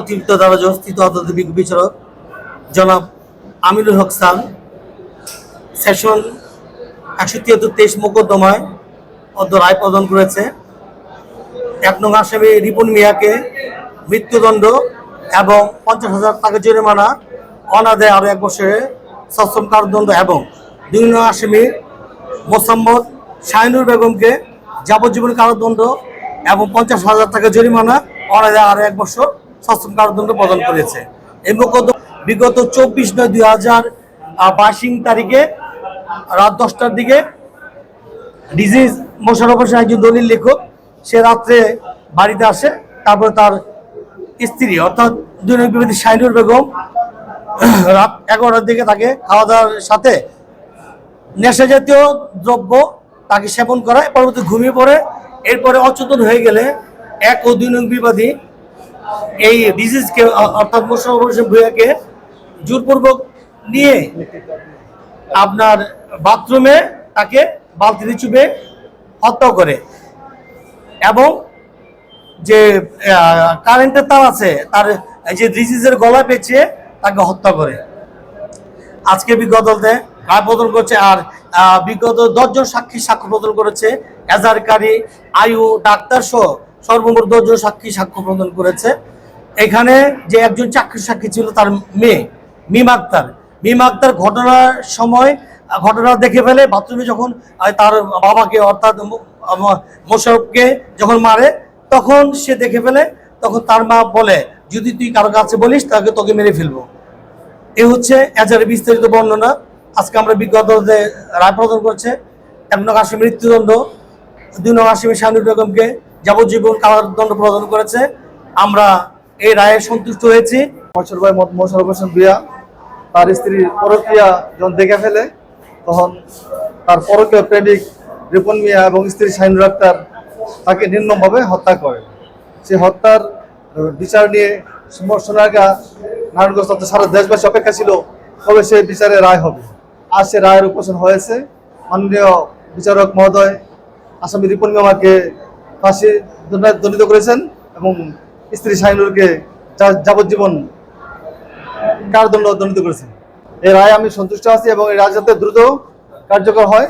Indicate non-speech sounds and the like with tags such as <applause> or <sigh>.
অতিরিক্ত দারাজ স্থিত আদালত বিচারক জনাব আমিনুল হক সান সেশন একশো তিয়াত্তর তেইশ মোকদ্দমায় অদ্য রায় প্রদান করেছে। এক নং আসামি রিপন মিয়াকে মৃত্যুদণ্ড এবং পঞ্চাশ হাজার টাকা জরিমানা, অনাদায় আরও এক বছরের সশ্রম কারাদণ্ড এবং দুই নং আসামি মোসাম্মদ শাহিনুর বেগমকে যাবজ্জীবন কারাদণ্ড এবং পঞ্চাশ হাজার টাকা জরিমানা, অনাদায় আরও এক বছর সশ্রম কারাদণ্ড প্রদান করেছে। এই মোকদ্দমা বিগত চব্বিশ নয়, দুই হাজার তারিখে রাত দশটার দিকে ডিজিজ মোশারফ হোসেন একজন দলিল লেখক, সে রাত্রে বাড়িতে আসে, তারপরে তার স্ত্রী, অর্থাৎ দুই নং বিবাদী শাহিনুর বেগম, <clears throat> রাত এগারোটার দিকে তাকে খাওয়া দাওয়ার সাথে নেশা জাতীয় দ্রব্য তাকে সেবন করায়, পরবর্তী ঘুমিয়ে পড়ে। এরপরে অচেতন হয়ে গেলে এক ও দুই নং বিবাদী এই ডিজিজকে অর্থাৎ মোশারফ হোসেন ভূয়াকে জোরপূর্বক নিয়ে আপনার বাথরুমে তাকে বালতিতে চুপে হত্যা করে। এবং যে কারেন্টের তার আছে, তার যে ডিজিজের গলা পেঁচিয়ে তাকে হত্যা করে। আজকে বিজ্ঞ আদালতে রায় প্রদান করছে আর বিগত দশজন সাক্ষী সাক্ষ্য প্রদান করেছে। এজারকারী আয়ু ডাক্তার সহ সর্বমোট দশজন সাক্ষী সাক্ষ্য প্রদান করেছে। এখানে যে একজন চাকরি সাক্ষী ছিল তার মেয়ে, মিম আক্তার। মিম আক্তার ঘটনার সময়, ঘটনা দেখে ফেলে বাথরুমে যখন তার বাবাকে অর্থাৎ মোশারফকে যখন মারে, তখন সে দেখে ফেলে, তখন তার মা বলে, যদি তুই কারও কাছে বলিস, তাকে তোকে মেরে ফেলব। এ হচ্ছে এজারের বিস্তারিত বর্ণনা। আজকে আমরা বিজ্ঞত রায় প্রদান করছে। এক নং আসামি মৃত্যুদণ্ড, দুই নং আসামি শাহানুর বেগমকে যাবজ্জীবন কারাদণ্ড প্রদান করেছে। আমরা এই রায়ে সন্তুষ্ট হয়েছি। বছর ভাই মোশারফ হোসেন বিয়া তার স্ত্রীর পরক্রিয়া যখন দেখে ফেলে, তখন তার পরকীয় প্রেমিক রিপন মিয়া এবং স্ত্রী শাহিনুর আক্তার তাকে নির্মমভাবে হত্যা করে। সে হত্যার বিচার নিয়ে সোনারগা নারায়ণগঞ্জ তথা সারা দেশবাসী অপেক্ষা ছিল, কবে সে বিচারে রায় হবে। আর সে রায়ের উপোষণ হয়েছে। মাননীয় বিচারক মহোদয়, আসামি রিপন মিয়াকে ফাঁসি দণ্ড- দণ্ডিত করেছেন এবং স্ত্রী শাহিনুরকে যাবজ্জীবন কারদণ্ড দণ্ডিত করেছেন। এই রায় আমি সন্তুষ্ট আছি এবং এই রায় যাতে দ্রুত কার্যকর হয়।